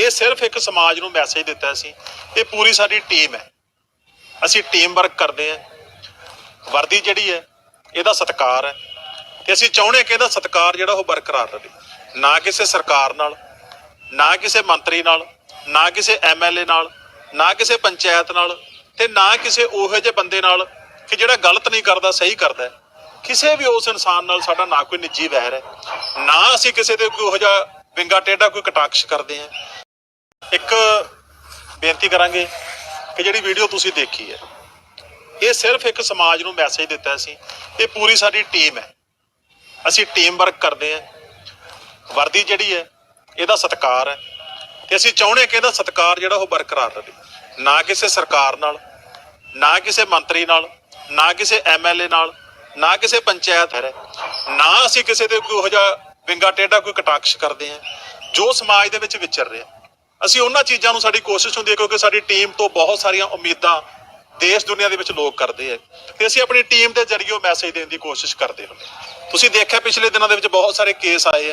ਇਹ ਸਿਰਫ ਇੱਕ ਸਮਾਜ ਨੂੰ ਮੈਸੇਜ ਦਿੱਤਾ ਸੀ। ਇਹ ਪੂਰੀ ਸਾਡੀ ਟੀਮ ਹੈ। ਅਸੀਂ ਟੀਮ ਵਰਕ ਕਰਦੇ ਹਾਂ। ਵਰਦੀ ਜਿਹੜੀ ਹੈ, ਇਹਦਾ ਸਤਿਕਾਰ ਹੈ। ਤੇ ਅਸੀਂ ਚਾਹੁੰਦੇ ਕਿ ਇਹਦਾ ਸਤਿਕਾਰ ਜਿਹੜਾ ਉਹ ਬਰਕਰਾਰ ਰਹੇ। ਨਾ ਕਿਸੇ ਸਰਕਾਰ ਨਾਲ, ਨਾ ਕਿਸੇ ਮੰਤਰੀ ਨਾਲ, ਨਾ ਕਿਸੇ ਐਮਐਲਏ ਨਾਲ, ਨਾ ਕਿਸੇ ਪੰਚਾਇਤ ਨਾਲ ਤੇ ਨਾ ਕਿਸੇ ਉਹੋ ਜਿਹੇ ਬੰਦੇ ਨਾਲ ਕਿ ਜਿਹੜਾ ਗਲਤ ਨਹੀਂ ਕਰਦਾ, ਸਹੀ ਕਰਦਾ ਹੈ। ਕਿਸੇ ਵੀ ਉਸ ਇਨਸਾਨ ਨਾਲ ਸਾਡਾ ਨਾ ਕੋਈ ਨਿੱਜੀ ਵੈਰ ਹੈ। ਨਾ ਅਸੀਂ ਕਿਸੇ ਦੇ ਕੋਈ ਉਹੋ ਜਿਹਾ ਵਿੰਗਾ ਟੇਢਾ ਕੋਈ ਕਟਾਕਸ਼ ਕਰਦੇ ਹਾਂ। ਇੱਕ ਬੇਨਤੀ ਕਰਾਂਗੇ ਕਿ ਜਿਹੜੀ ਵੀਡੀਓ ਤੁਸੀਂ ਦੇਖੀ ਹੈ, ਇਹ ਸਿਰਫ ਇੱਕ ਸਮਾਜ ਨੂੰ ਮੈਸੇਜ ਦਿੱਤਾ ਸੀ, ਇਹ ਪੂਰੀ ਸਾਡੀ ਟੀਮ ਹੈ। ਅਸੀਂ ਟੀਮ ਵਰਕ ਕਰਦੇ ਹਾਂ। ਵਰਦੀ ਜਿਹੜੀ ਹੈ, ਇਹਦਾ ਸਤਿਕਾਰ ਹੈ। ਤੇ ਅਸੀਂ ਚਾਹੁੰਦੇ ਕਿ ਇਹਦਾ ਸਤਿਕਾਰ ਜਿਹੜਾ ਉਹ ਬਰਕਰਾਰ ਰਹੇ। ਨਾ ਕਿਸੇ ਸਰਕਾਰ ਨਾਲ, ਨਾ ਕਿਸੇ ਮੰਤਰੀ ਨਾਲ, ਨਾ ਕਿਸੇ ਐਮਐਲਏ ਨਾਲ, ਨਾ ਕਿਸੇ ਪੰਚਾਇਤ ਹੈ। ਨਾ ਅਸੀਂ ਕਿਸੇ ਦੇ ਕੋਈ ਉਹੋ ਜਿਹਾ ਵਿੰਗਾ ਟੇਢਾ ਕੋਈ ਕਟਾਕਸ਼ ਕਰਦੇ ਹਾਂ, ਜੋ ਸਮਾਜ ਦੇ ਵਿੱਚ ਵਿਚਰ ਰਿਹਾ। ਅਸੀਂ ਉਹਨਾਂ ਚੀਜ਼ਾਂ ਨੂੰ ਸਾਡੀ ਕੋਸ਼ਿਸ਼ ਹੁੰਦੀ ਹੈ ਕਿਉਂਕਿ ਸਾਡੀ ਟੀਮ ਤੋਂ ਬਹੁਤ ਸਾਰੀਆਂ ਉਮੀਦਾਂ ਦੇਸ਼ ਦੁਨੀਆ ਦੇ ਵਿੱਚ ਲੋਕ ਕਰਦੇ ਆ। ਤੇ ਅਸੀਂ ਆਪਣੀ ਟੀਮ ਦੇ ਜ਼ਰੀਏ ਮੈਸੇਜ ਦੇਣ ਦੀ ਕੋਸ਼ਿਸ਼ ਕਰਦੇ ਹੁੰਦੇ ਤੁਸੀਂ ਦੇਖਿਆ ਪਿਛਲੇ ਦਿਨਾਂ ਦੇ ਵਿੱਚ ਬਹੁਤ ਸਾਰੇ ਕੇਸ ਆਏ